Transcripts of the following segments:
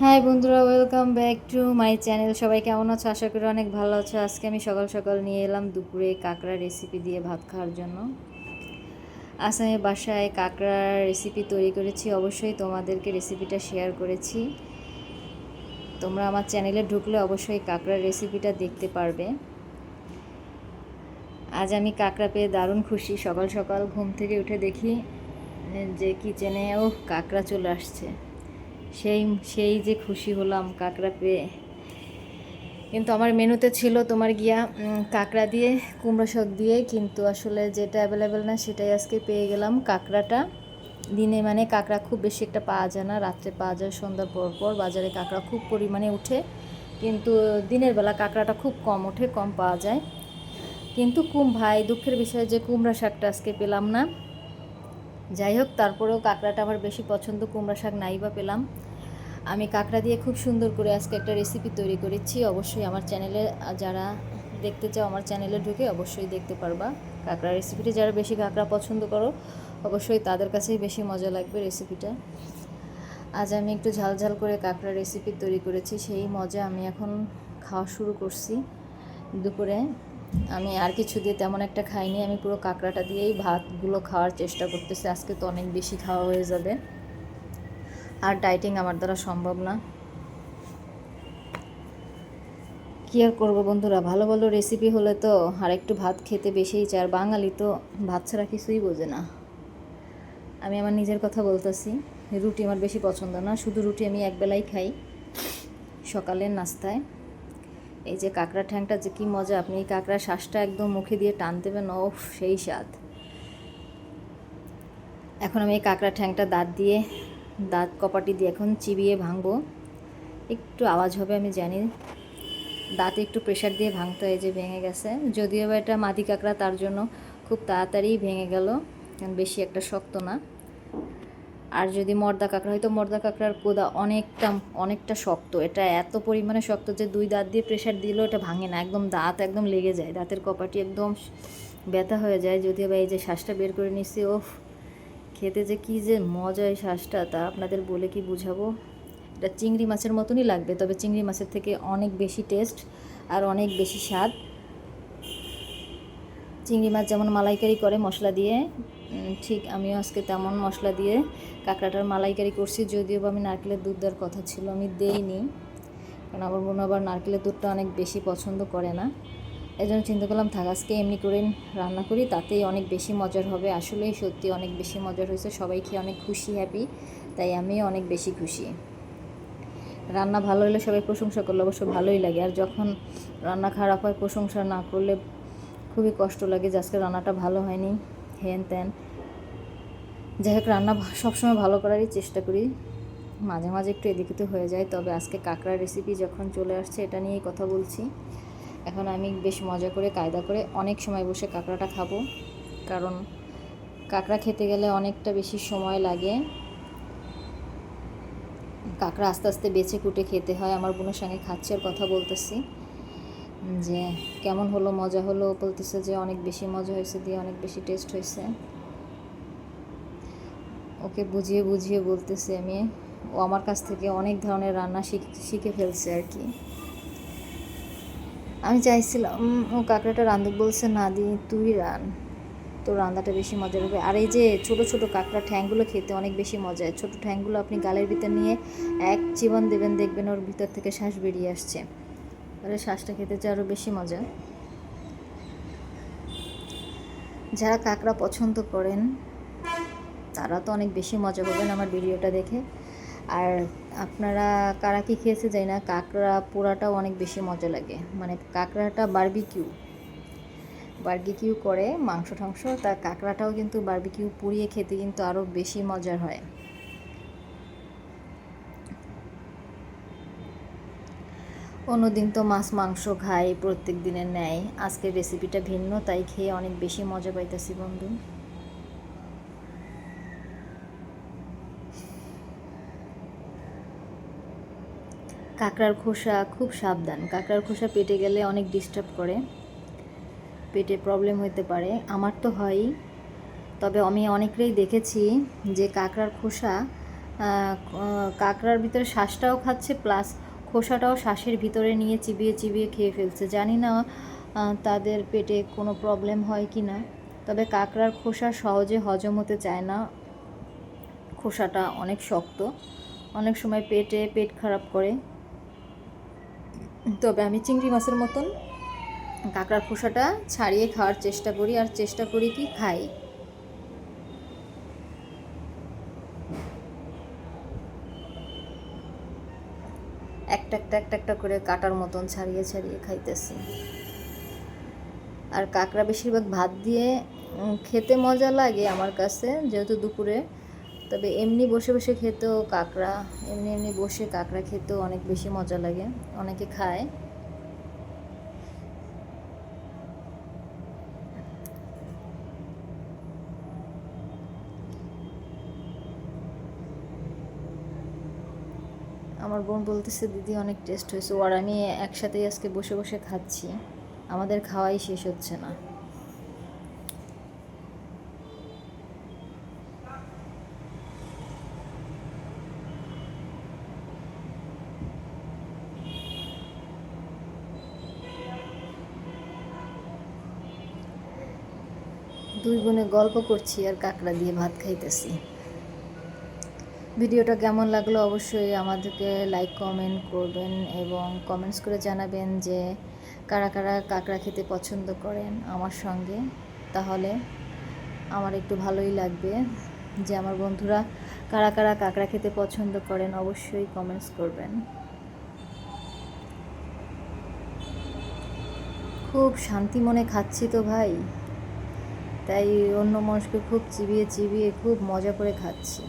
High বন্ধুরা welcome back to my channel সবাই কেমন আছো? আশা করি অনেক ভালো আছো। আজকে আমি সকাল সকাল নিয়ে এলাম দুপুরে কাঁকড়া রেসিপি দিয়ে ভাত খাওয়ার জন্য। আজ আমি বাসায় কাঁকড়ার রেসিপি তৈরি করেছি। অবশ্যই তোমাদেরকে রেসিপিটা শেয়ার করেছি। তোমরা আমার চ্যানেলে ঢুকলে অবশ্যই কাঁকড়ার রেসিপিটা দেখতে পারবে। আজ আমি কাঁকড়া পেয়ে দারুণ খুশি। সকাল সকাল ঘুম থেকে উঠে দেখি যে কিচেনে ও কাঁকড়া চলে আসছে। সেই সেই যে খুশি হলাম কাঁকড়া পেয়ে। কিন্তু আমার মেনুতে ছিল তোমার গিয়া কাঁকড়া দিয়ে, কুমড়ো শাক দিয়ে। কিন্তু আসলে যেটা অ্যাভেলেবেল না, সেটাই আজকে পেয়ে গেলাম কাঁকড়াটা। দিনে মানে কাঁকড়া খুব বেশি একটা পাওয়া যায় না। রাত্রে পাওয়া যায়, সন্ধ্যার পর পর বাজারে কাঁকড়া খুব পরিমাণে উঠে। কিন্তু দিনের বেলা কাঁকড়াটা খুব কম ওঠে, কম পাওয়া যায়। কিন্তু কুম, ভাই, দুঃখের বিষয় যে কুমড়া শাকটা আজকে পেলাম না। যাই হোক, তারপরেও কাঁকড়াটা আমার বেশি পছন্দ, কুমড়া শাক নাই বা পেলাম। আমি কাঁকড়া দিয়ে খুব সুন্দর করে আজকে একটা রেসিপি তৈরি করেছি। অবশ্যই আমার চ্যানেলে যারা দেখতে চাও আমার চ্যানেলে ঢুকে অবশ্যই দেখতে পারবা। কাঁকড়া রেসিপিটি যারা বেশি কাঁকড়া পছন্দ করো, অবশ্যই তাদের কাছেই বেশি মজা লাগবে রেসিপিটা আজ আমি একটু ঝাল ঝাল করে কাঁকড়া রেসিপি তৈরি করেছি, সেই মজা আমি এখন খাওয়া শুরু করছি। দুপুরে আমি আর কিছু দিয়ে তেমন একটা খাইনি, আমি পুরো কাঁকড়াটা দিয়েই ভাতগুলো খাওয়ার চেষ্টা করতেছি। আজকে তো অনেক বেশি খাওয়া হয়ে যাবে। আর ডাইটিং আমার দ্বারা সম্ভব না। কী আর করব বন্ধুরা, ভালো ভালো রেসিপি হলে তো আর একটু ভাত খেতে বেশিই চায় আর বাঙালি তো ভাত ছাড়া কিছুই বোঝে না। আমি আমার নিজের কথা বলতেছি, রুটি আমার বেশি পছন্দ না। শুধু রুটি আমি একবেলাই খাই সকালের নাস্তায়। এই যে কাঁকড়া ঠ্যাংটা যে কী মজা, আপনি এই কাঁকড়ার শ্বাসটা একদম মুখে দিয়ে টান দেবেন ও সেই স্বাদ। এখন আমি এই কাঁকড়া ঠ্যাংটা দাঁত দিয়ে, দাঁত কপাটি দিয়ে এখন চিবিয়ে ভাঙবো। একটু আওয়াজ হবে, আমি জানি। দাঁতে একটু প্রেশার দিয়ে ভাঙতে হয় যে ভেঙে গেছে। যদিও বা এটা মাদি কাঁকড়া, তার জন্য খুব তাড়াতাড়ি ভেঙে গেল। কারণ বেশি একটা শক্ত না। আর যদি মর্দা কাঁকড়া হয়তো মর্দা কাঁকড়ার কোদা অনেকটা অনেকটা শক্ত। এটা এত পরিমাণে শক্ত যে দুই দাঁত দিয়ে প্রেশার দিলেও এটা ভাঙে না। একদম দাঁত একদম লেগে যায়। দাঁতের কপাটি একদম ব্যথা হয়ে যায়। যদিও বা এই যে শ্বাসটা বের করে নিচ্ছি, ওফ, খেতে যে কী যে মজা এই শ্বাসটা, তা আপনাদের বলে কি বুঝাবো? এটা চিংড়ি মাছের মতনই লাগবে, তবে চিংড়ি মাছের থেকে অনেক বেশি টেস্ট আর অনেক বেশি স্বাদ। চিংড়ি মাছ যেমন মালাইকারি করে মশলা দিয়ে ঠিক, আমিও আজকে তেমন মশলা দিয়ে কাঁকড়াটার মালাইকারি করছি, যদিও বা আমি নারকেলের দুধ দেওয়ার কথা ছিল, আমি দেইনি। কারণ আমার বোন আবার নারকেলের দুধটা অনেক বেশি পছন্দ করে না। এই জন্য চিন্তা করলাম, থাক, আজকে এমনি করে রান্না করি, তাতেই অনেক বেশি মজার হবে। আসলেই সত্যি অনেক বেশি মজার হয়েছে, সবাই খেয়ে অনেক খুশি হ্যাপি তাই আমি অনেক বেশি খুশি। রান্না ভালো হলে সবাই প্রশংসা করলে অবশ্য ভালোই লাগে, আর যখন রান্না খারাপ হয়, প্রশংসা না করলে খুবই কষ্ট লাগে যে আজকে রান্নাটা ভালো হয়নি হেন ত্যান যাই হোক, রান্না সবসময় ভালো করারই চেষ্টা করি। মাঝে মাঝে একটু এদিকে তো হয়ে যায়, তবে আজকে কাঁকড়ার রেসিপি যখন চলে আসছে এটা নিয়েই কথা বলছি। এখন আমি বেশ মজা করে, কায়দা করে অনেক সময় বসে কাঁকড়াটা খাব। কারণ কাঁকড়া খেতে গেলে অনেকটা বেশি সময় লাগে। কাঁকড়া আস্তে আস্তে বেছে কুটে খেতে হয়। আমার বোনের সঙ্গে খাচ্ছি আর কথা বলতেছি। যে কেমন হলো, মজা হলো, বলতেছে যে অনেক বেশি মজা হয়েছে, দিয়ে অনেক বেশি টেস্ট হয়েছে। ওকে বুঝিয়ে বুঝিয়ে বলতেছি আমি, ও আমার কাছ থেকে অনেক ধরনের রান্না শিখ- ফেলছে আর কি। আমি চাইছিলাম ও কাঁকড়াটা রান্ধুক বলছে, না দি, তুই রান। তো রান্নাটা বেশি মজা হবে। আর এই যে ছোট ছোট কাঁকড়া ঠ্যাংগুলো খেতে অনেক বেশি মজা ছোট ঠ্যাংগুলো আপনি গালের ভিতর নিয়ে এক চিবন দেবেন, দেখবেন ওর ভিতর থেকে শ্বাস বেরিয়ে আসছে। তাহলে শ্বাসটা খেতে চাই আরও বেশি মজা। যারা কাঁকড়া পছন্দ করেন তারা তো অনেক বেশি মজা পাবেন আমার ভিডিওটা দেখে। আর আপনারা কারা কি খেয়েছে যাই না, কাঁকড়া পোড়াটাও অনেক বেশি মজা লাগে। মানে কাঁকড়াটা বারবিকিউ বারবিকিউ করে মাংস টাংস তার কাঁকড়াটাও কিন্তু বারবিকিউ পুড়িয়ে খেতে কিন্তু আরও বেশি মজার হয়। অন্যদিন তো মাছ মাংস খাই, প্রত্যেক দিনের ন্যায়। আজকের রেসিপিটা ভিন্ন, তাই খেয়ে অনেক বেশি মজা পাইতেছি বন্ধু। কাঁকড়ার খোসা খুব সাবধান। কাঁকড়ার খোসা পেটে গেলে অনেক ডিস্টার্ব করে। পেটে প্রবলেম হতে পারে। আমার তো হয়ই তবে আমি অনেকেই দেখেছি যে কাঁকড়ার খোসা কাঁকড়ার ভিতরে শ্বাসটাও খাচ্ছে প্লাস খোসাটাও শ্বাসের ভিতরে নিয়ে চিবিয়ে চিবিয়ে খেয়ে ফেলছে। জানি না তাদের পেটে কোনো প্রবলেম হয় কি না। তবে কাঁকড়ার খোসা সহজে হজম হতে চায় না। খোসাটা অনেক শক্ত। অনেক সময় পেটে পেট খারাপ করে। তবে আমি চিংড়ি মাছের মতন কাঁকড়ার খোসাটা ছাড়িয়ে খাওয়ার চেষ্টা করি, আর চেষ্টা করি কি খাই। একটা একটা একটা একটা করে কাটার মতন ছাড়িয়ে ছাড়িয়ে খাইতেছি। আর কাঁকড়া বেশিরভাগ ভাত দিয়ে খেতে মজা লাগে আমার কাছে, যেহেতু দুপুরে তবে এমনি বসে বসে খেতেও কাঁকড়া, এমনি এমনি বসে কাঁকড়া খেতেও অনেক বেশি মজা লাগে। অনেকে খায়। আমার বোন বলতেছে, দিদি, অনেক টেস্ট হয়েছে। আর আমি একসাথেই আজকে বসে বসে খাচ্ছি। আমাদের খাওয়াই শেষ হচ্ছে না। দুই বোনে গল্প করছি আর কাঁকড়া দিয়ে ভাত খাইতেছি। ভিডিওটা কেমন লাগল অবশ্যই আমাদেরকে লাইক কমেন্ট করবেন এবং কমেন্টস করে জানাবেন যে কারা কারা কাঁকড়া খেতে পছন্দ করেন আমার সঙ্গে। তাহলে আমার একটু ভালোই লাগবে যে আমার বন্ধুরা কারা কারা কাঁকড়া খেতে পছন্দ করেন অবশ্যই কমেন্টস করবেন। খুব শান্তি মনে খাচ্ছি তো ভাই। তাই অন্য মানুষকে খুব চিবিয়ে চিবিয়ে খুব মজা করে খাচ্ছি।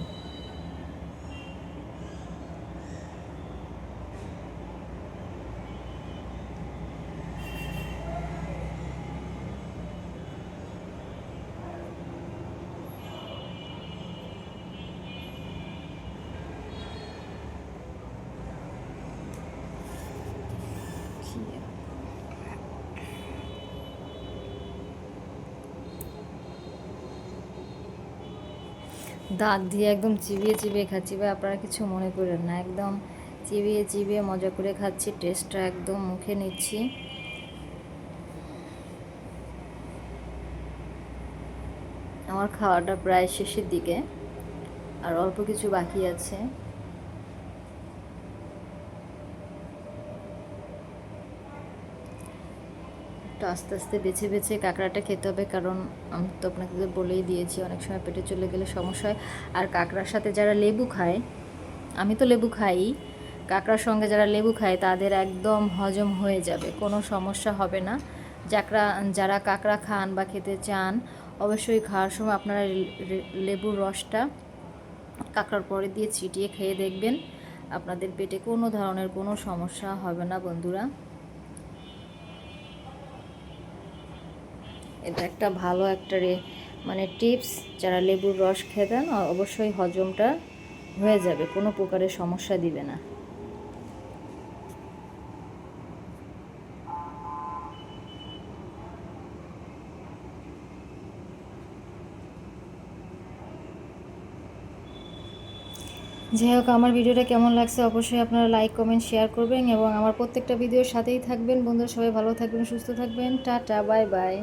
দাঁত দিয়ে একদম চিবিয়ে চিবিয়ে খাচ্ছি। ভাই, আপনারা কিছু মনে করেন না। একদম চিবিয়ে চিবিয়ে মজা করে খাচ্ছি, টেস্টটা একদম মুখে নিচ্ছি। আমার খাওয়াটা প্রায় শেষের দিকে, আর অল্প কিছু বাকি আছে। একটু আস্তে আস্তে বেছে বেছে কাঁকড়াটা খেতে হবে, কারণ আমি তো আপনাকে তো বলেই দিয়েছি, অনেক সময় পেটে চলে গেলে সমস্যা হয়। আর কাঁকড়ার সাথে যারা লেবু খায়, আমি তো লেবু খাই, কাঁকড়ার সঙ্গে যারা লেবু খায়, তাদের একদম হজম হয়ে যাবে, কোনো সমস্যা হবে না। যাকরা, যারা কাঁকড়া খান বা খেতে চান, অবশ্যই খাওয়ার সময় আপনারা লেবুর রসটা কাঁকড়ার পরে দিয়ে ছিটিয়ে খেয়ে দেখবেন, আপনাদের পেটে কোনো ধরনের কোনো সমস্যা হবে না বন্ধুরা। এটা একটা ভালো একটা রে মানে টিপস, যারা লেবুর রস খেতেন অবশ্যই হজমটা হয়ে যাবে, কোনো প্রকারের সমস্যা দিবে না। যাই হোক, আমার ভিডিওটা কেমন লাগছে অবশ্যই আপনারা লাইক, কমেন্ট, শেয়ার করবেন এবং আমার প্রত্যেকটা ভিডিওর সাথেই থাকবেন। বন্ধুরা, সবাই ভালো থাকবেন, সুস্থ থাকবেন। Tata, bye bye.